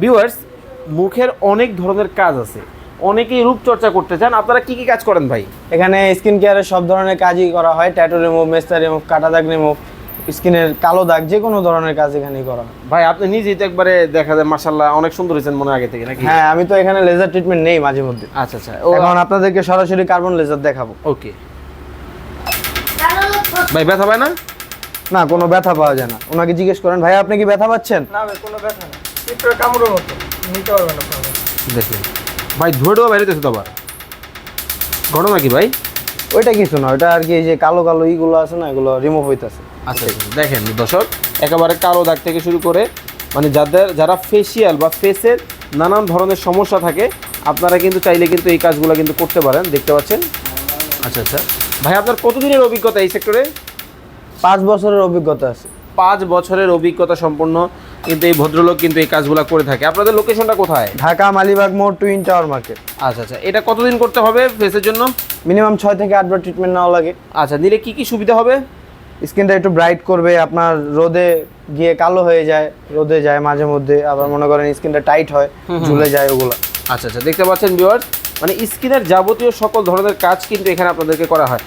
Viewers মুখের অনেক ধরনের কাজ আছে। অনেকেই রূপচর্চা করতে চান। আপনারা কি কি কাজ করেন ভাই? এখানে স্কিন কেয়ারের সব ধরনের কাজই করা হয়। ট্যাটু রিমুভ মেস্তা রিমুভ কাটা দাগ রিমুভ স্কিনের কালো দাগ যে কোনো ধরনের কাজ এখানেই করা হয়। ভাই আপনি নিজেই তো একবারে দেখা যায় মাসাল্লাহ অনেক সুন্দর হয়েছেন মনে হয় আগে থেকে নাকি? হ্যাঁ আমি তো এখানে লেজার ট্রিটমেন্ট নেই মাঝে মধ্যে। আচ্ছা আচ্ছা। ও এখন আপনাদেরকে সরাসরি কার্বন লেজার দেখাবো। ওকে ভাই ব্যথা পায় না? না কোনো ব্যথা পাওয়া যায় না। ওনাকে জিজ্ঞেস করেন ভাই আপনি কি ব্যথা পাচ্ছেন? না ভাই কোনো ব্যথা নেই। পিঁপড়ের কামড়ের মতো নিতে পারবেন আপনারা দেখেন ভাই ধুয়ে ডোয়া বেরোতেছে তো আবার। ঘটনা কি ভাই? ওইটা কিছু না ওইটা আর কি এই যে কালো কালো ইগুলো আছে না এগুলো রিমুভ হইতাছে। আচ্ছা দেখেন দর্শক একেবারে কালো দাগ থেকে শুরু করে মানে যাদের যারা ফেসিয়াল বা ফেসের নানান ধরনের সমস্যা থাকে আপনারা কিন্তু চাইলে কিন্তু এই কাজগুলো কিন্তু করতে পারেন দেখতে পাচ্ছেন? আচ্ছা আচ্ছা। ভাই আপনার কতদিনের অভিজ্ঞতা এই সেক্টরে পাঁচ বছরের অভিজ্ঞতা আছে। পাঁচ বছরের অভিজ্ঞতা সম্পন্ন কিন্তু এই ভদ্রলোক কিন্তু এই কাজগুলো করে থাকে। আপনাদের লোকেশনটা কোথায়? ঢাকা মালিবাগ মোড় টুইন টাওয়ার মার্কেট। আচ্ছা আচ্ছা। এটা কতদিন করতে হবে ফেসের জন্য? মিনিমাম ছয় থেকে আটবার ট্রিটমেন্ট নেওয়া লাগে। আচ্ছা নিলে কি কি সুবিধা হবে? স্কিনটা একটু ব্রাইট করবে আপনার রোদে গিয়ে কালো হয়ে যায় রোদে যায় মাঝে মধ্যে আবার মনে করেন স্কিনটা টাইট হয় ঝুলে যায় ওগুলো। আচ্ছা আচ্ছা। দেখতে পাচ্ছেন ভিউয়ার্স মানে স্কিনের যাবতীয় সকল ধরনের কাজ কিন্তু এখানে আপনাদেরকে করা হয়।